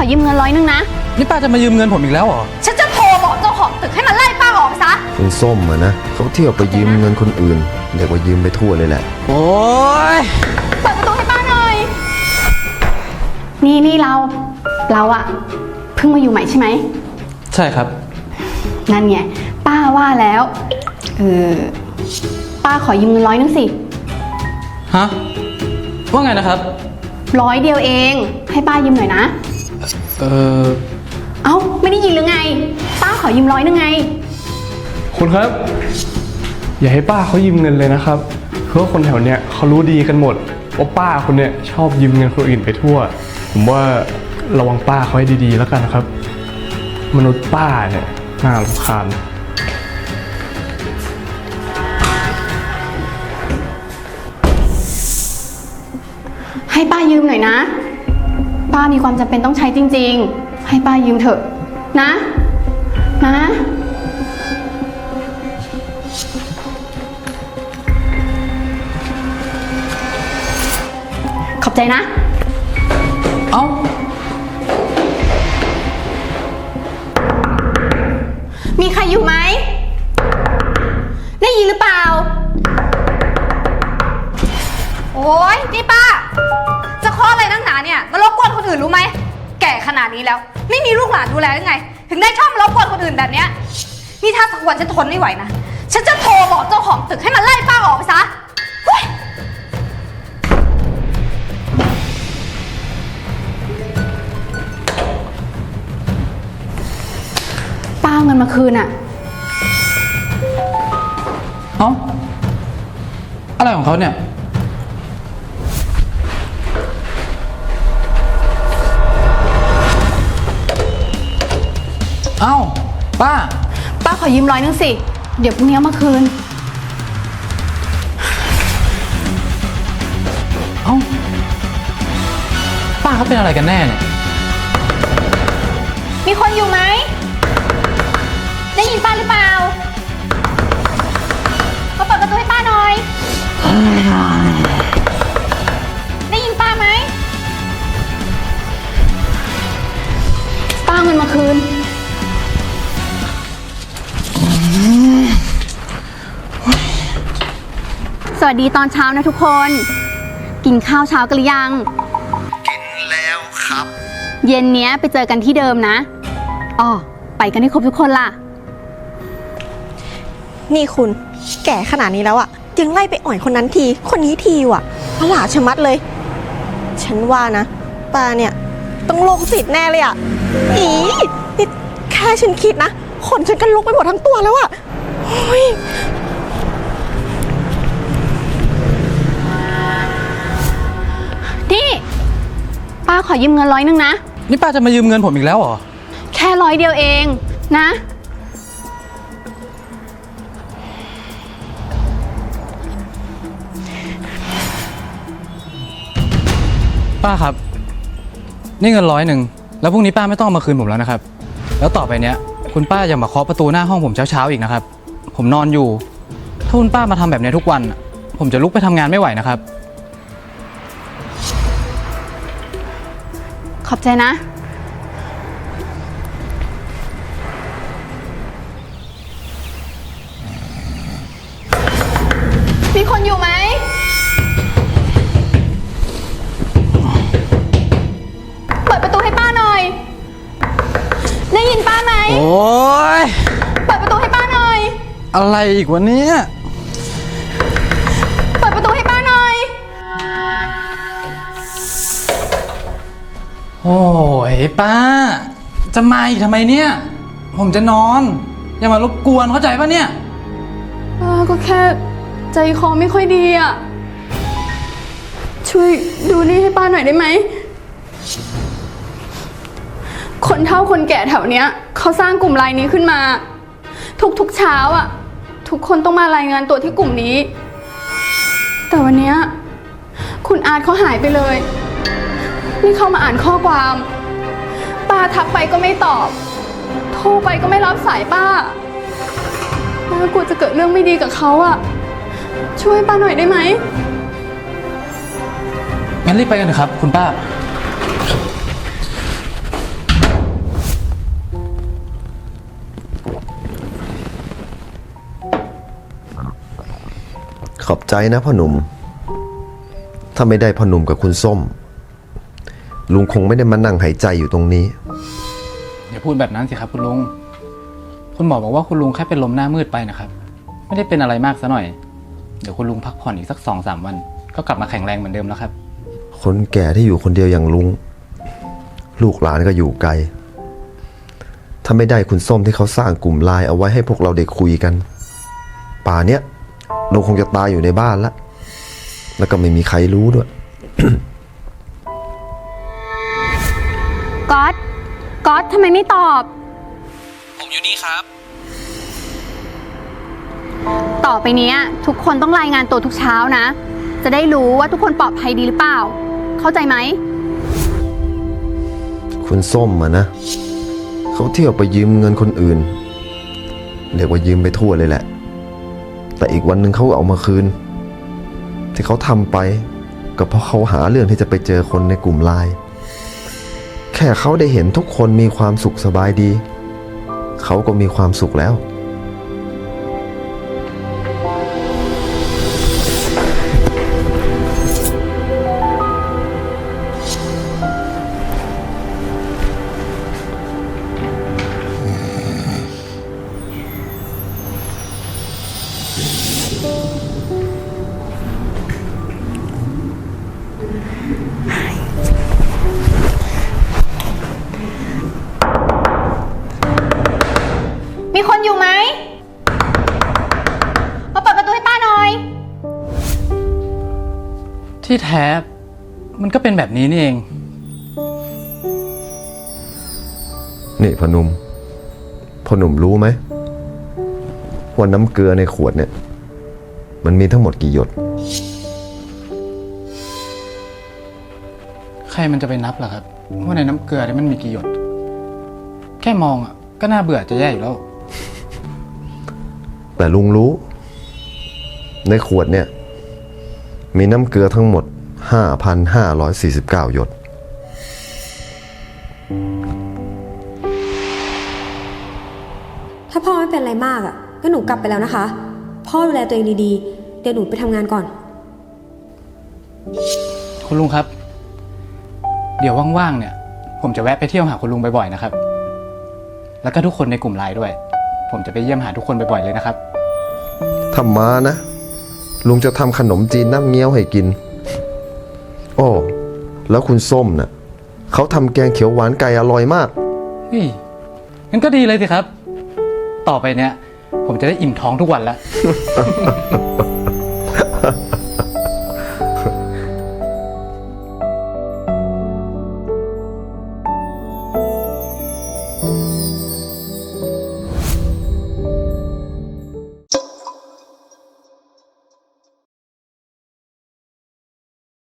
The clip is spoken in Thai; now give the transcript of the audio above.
ขอยืมเงินร้อยหนึงนะ นี่ป้าจะมายืมเงินผมอีกแล้วเหรอ ฉันจะโทรบอกเจ้าของตึกให้มันไล่ป้าออกไปซะ คุณส้มอะนะเขาเที่ยวไปยืมเงินคนอื่นเรียกว่ายืมไปทั่วเลยแหละ โอ้ย เปิดประตูให้ป้าหน่อย นี่นี่เรา เราอะเพิ่งมาอยู่ใหม่ใช่ไหม ใช่ครับ นั่นไงป้าว่าแล้ว เออ ป้าขอยืมเงินร้อยหนึงสิ ฮะ ว่าไงนะครับ ร้อยเดียวเอง ให้ป้ายืมหน่อยนะ เออเอ้าไม่ได้ยินหรือไง ป้าขอยืมร้อยหนึงไง คุณครับ อย่าให้ป้าเขายืมเงินเลยนะครับ เพราะว่าคนแถวเนี้ยเขารู้ดีกันหมดว่าป้าคนเนี้ยชอบยืมเงินคนอื่นไปทั่ว ผมว่าระวังป้าเขาให้ดีๆแล้วกันนะครับ มนุษย์ป้าเนี่ยน่ารำคาญ ให้ป้ายืมหน่อยนะ ป้ามีความจำเป็นต้องใช้จริง ๆ ให้ป้ายืมเถอะนะ นะ ขอบใจนะ เอ้า มีใครอยู่ไหม ได้ยินหรือเปล่า โอ้ยนี่ป้า จะข้ออะไรนักหนาเนี่ยมารบกวนคนอื่นรู้ไหม แก่ขนาดนี้แล้ว ไม่มีลูกหลานดูแลยังไง ถึงได้ชอบมารบกวนคนอื่นแบบเนี้ยนี่ถ้าสักวันฉันทนไม่ไหวนะ ฉันจะโทรบอกเจ้าของตึกให้มันไล่ป้าออกไปซะเฮ้ยป้าเอาเงินมาคืนอะเอ้าอะไรของเขาเนี่ย เอ้า ป้า ป้าขอยืมร้อยหนึงสิ เดี๋ยวพรุ่งนี้เอามาคืน เอ้า ป้าเขาเป็นอะไรกันแน่เนี่ย มีคนอยู่ไหม ได้ยินป้าหรือเปล่ามา สวัสดีตอนเช้านะทุกคน กินข้าวเช้ากันหรือยัง กินแล้วครับ เย็นเนี้ยไปเจอกันที่เดิมนะอ๋อไปกันให้ครบทุกคนล่ะ นี่คุณ แก่ขนาดนี้แล้วอะยังไล่ไปอ่อยคนนั้นที คนนี้ทีว่ะประหลาดชะมัดเลย ฉันว่านะป้าเนี่ย ต้องโรคจิตแน่เลยอะอีนี่แค่ฉันคิดนะขนฉันก็ลุกไปหมดทั้งตัวแล้วอะโอ้ย ป้าขอยืมเงินร้อยหนึงนะ นี่ป้าจะมายืมเงินผมอีกแล้วเหรอ แค่ร้อยเดียวเองนะ ป้าครับ นี่เงินร้อยหนึ่ง แล้วพรุ่งนี้ป้าไม่ต้องเอามาคืนผมแล้วนะครับ แล้วต่อไปเนี้ย คุณป้าอย่ามาเคาะประตูหน้าห้องผมเช้าๆอีกนะครับ ผมนอนอยู่ ถ้าคุณป้ามาทำแบบเนี้ยทุกวันอะผมจะลุกไปทำงานไม่ไหวนะครับ ขอบใจนะ มีคนอยู่ไหม เปิดประตูให้ป้าหน่อย ได้ยินป้าไหม โอ้ยเปิดประตูให้ป้าหน่อย อะไรอีกวันนี้เโอ้ยป้า จะมาอีกทำไมเนี่ย ผมจะนอน อย่ามารบกวนเข้าใจปะเนี่ย ป้าก็แค่ใจคอไม่ค่อยดีอะ ช่วยดูนี่ให้ป้าหน่อยได้ไหม คนเฒ่าคนแก่แถวเนี้ยเขาสร้างกลุ่มไลน์นี้ขึ้นมา ทุกๆเช้าอะ ทุกคนต้องมารายงานตัวที่กลุ่มนี้ แต่วันเนี้ยคุณอาร์ตเขาหายไปเลย ไม่เข้ามาอ่านข้อความป้าทักไปก็ไม่ตอบ โทรไปก็ไม่รับสายป้าป้ากลัวจะเกิดเรื่องไม่ดีกับเขาอะช่วยป้าหน่อยได้ไหม งั้นรีบไปกันเถอะครับ คุณป้า ขอบใจนะพ่อหนุ่ม ถ้าไม่ได้พ่อหนุ่มกับคุณส้ม ลุงคงไม่ได้มานั่งหายใจอยู่ตรงนี้ อย่าพูดแบบนั้นสิครับคุณลุง คุณหมอบอกว่าคุณลุงแค่เป็นลมหน้ามืดไปนะครับ ไม่ได้เป็นอะไรมากซะหน่อย เดี๋ยวคุณลุงพักผ่อนอีกสักสองสามวัน ก็กลับมาแข็งแรงเหมือนเดิมแล้วครับ คนแก่ที่อยู่คนเดียวอย่างลุง ลูกหลานก็อยู่ไกล ถ้าไม่ได้คุณส้มที่เขาสร้างกลุ่มไลน์เอาไว้ให้พวกเราได้คุยกัน ป่าเนี้ยลุงคงจะตายอยู่ในบ้านละ แล้วก็ไม่มีใครรู้ด้วย ก๊อตก๊อตทำไมไม่ตอบ ผมอยู่นี่ครับ ต่อไปเนี้ย ทุกคนต้องรายงานตัวทุกเช้านะ จะได้รู้ว่าทุกคนปลอดภัยดีหรือเปล่า เข้าใจไหม คุณส้มอะนะ เขาเที่ยวไปยืมเงินคนอื่น เรียกว่ายืมไปทั่วเลยแหละ แต่อีกวันหนึ่งเขาเอามาคืน ที่เขาทำไปก็เพราะเขาหาเรื่องที่จะไปเจอคนในกลุ่มไลน์ แค่เขาได้เห็นทุกคนมีความสุขสบายดี เขาก็มีความสุขแล้วมี ที่แท้มันก็เป็นแบบนี้นี่เอง นี่พอหนุ่มพอหนุ่มรู้ไหมว่าน้ำเกลือในขวดเนี่ย มันมีทั้งหมดกี่หยด ใครมันจะไปนับล่ะครับว่าในน้ำเกลือเนี่ยมันมีกี่หยด แค่มองอะก็น่าเบื่อจะแย่อยู่แล้ว แต่ลุงรู้ ในขวดเนี่ย มีน้ำเกลือทั้งหมด 5,549 หยด ถ้าพ่อไม่เป็นอะไรมากอะ่ะ ก็หนูกลับไปแล้วนะคะ พ่อดูแลตัวเองดีๆ เดี๋ยวหนูไปทำงานก่อน คุณลุงครับ เดี๋ยวว่างๆเนี่ย ผมจะแวะไปเที่ยวหาคุณลุงบ่อยๆนะครับ แล้วก็ทุกคนในกลุ่มไลน์ด้วย ผมจะไปเยี่ยมหาทุกคนบ่อยๆเลยนะครับถ้ามานะ ลุงจะทำขนมจีนน้ำเงี้ยวให้กิน โอ้ แล้วคุณส้มน่ะเขาทำแกงเขียวหวานไก่อร่อยมากเฮ้ยงั้นก็ดีเลยสิครับ ต่อไปเนี่ย ผมจะได้อิ่มท้องทุกวันแล้ว